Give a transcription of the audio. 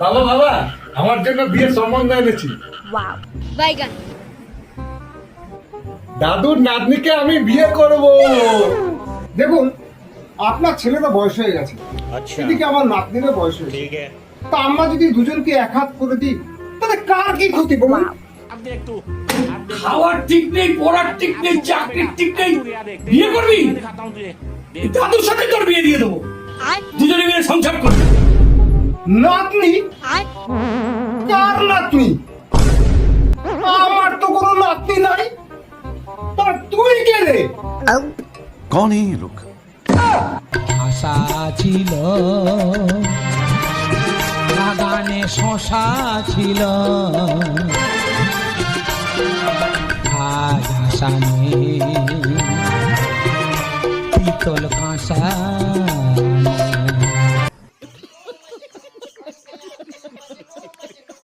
বাবা বাবা আমার জন্য বিয়ে সম্বন্ধ এনেছি। দাদুর নাতনিকে আমি বিয়ে করব। দেখুন আপনার ছেলে তো বয়স হয়ে গেছে। এদিকে আমার নাতনিরও বয়স হয়ে গেছে। তা আমরা যদি দুজনকে এক হাত করে দিই তাহলে কার কি ক্ষতি বলুন? খাওয়ার ঠিক নেই পড়ার ঠিক নেই চাকরির ঠিক নেই। বিয়ে করবি? দাদুর সাথে তোর বিয়ে দিয়ে দেবো। দুজনে মিলে সংসার নাতনি? কার নাতনি? আমার তো কোনো নাতনি নাই। তুই কে রে কোন এই লোক? আশা ছিল বাগানে শশা ছিল। আজ আশা নেই পিতল কাঁসা